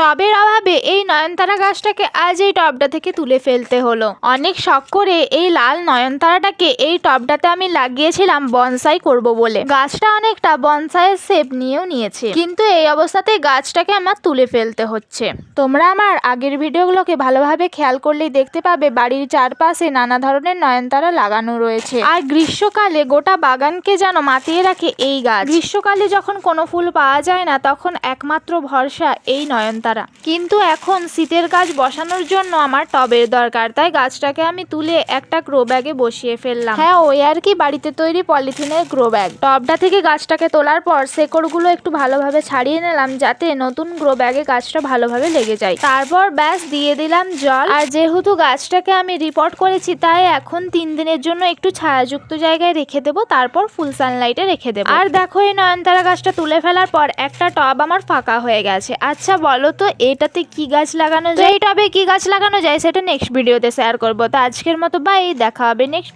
টবের অভাবে এই নয়নতারা গাছটাকে আজ এই টবটা থেকে তুলে ফেলতে হলো। অনেক শখ করে এই লাল নয়নতারাটাকে এই টবটাতে আমি লাগিয়েছিলাম, বনসাই করব বলে। গাছটা অনেকটা বনসাইয়ের শেপ নিয়েও নিয়েছে। কিন্তু এই অবস্থাতে গাছটাকে আমার তুলে ফেলতে হচ্ছে। তোমরা আমার আগের ভিডিওগুলোকে ভালোভাবে খেয়াল করলেই দেখতে পাবে, বাড়ির চারপাশে নানা ধরনের নয়নতারা লাগানো রয়েছে। আর গ্রীষ্মকালে গোটা বাগানকে যেন মাতিয়ে রাখে এই গাছ। গ্রীষ্মকালে যখন কোনো ফুল পাওয়া যায় না, তখন একমাত্র ভরসা এই নয়নতারা কিন্তু এখন শীতের গাছ বসানোর জন্য আমার টবের দরকার, তাই গাছটাকে আমি তুলে একটা গ্রো ব্যাগে বসিয়ে ফেললাম। হ্যাঁ ওই আর কি বাড়িতে তৈরি পলিথিনের গ্রো ব্যাগ টবটা থেকে গাছটাকে তোলার পর শেকড়গুলো একটু ভালোভাবে ছাড়িয়ে নিলাম যাতে নতুন গ্রো ব্যাগে গাছটা ভালোভাবে লেগে যায়। তারপর ব্যাস দিয়ে দিলাম জল। আর যেহেতু গাছটাকে আমি রিপোর্ট করেছি, তাই এখন তিন দিনের জন্য একটু ছায়াযুক্ত জায়গায় রেখে দেবো, তারপর ফুল সানলাইটে রেখে দেবো। আর দেখো এই নয়নতারা গাছটা তুলে ফেলার পর একটা টব আমার ফাঁকা হয়ে গেছে। আচ্ছা বলো তো এটাতে কি গাছ লাগানো যায়? এই টবে কি গাছ লাগানো যায় সেটা নেক্সট ভিডিওতে শেয়ার করব। তো আজকের মতো বাই দেখা হবে নেক্সট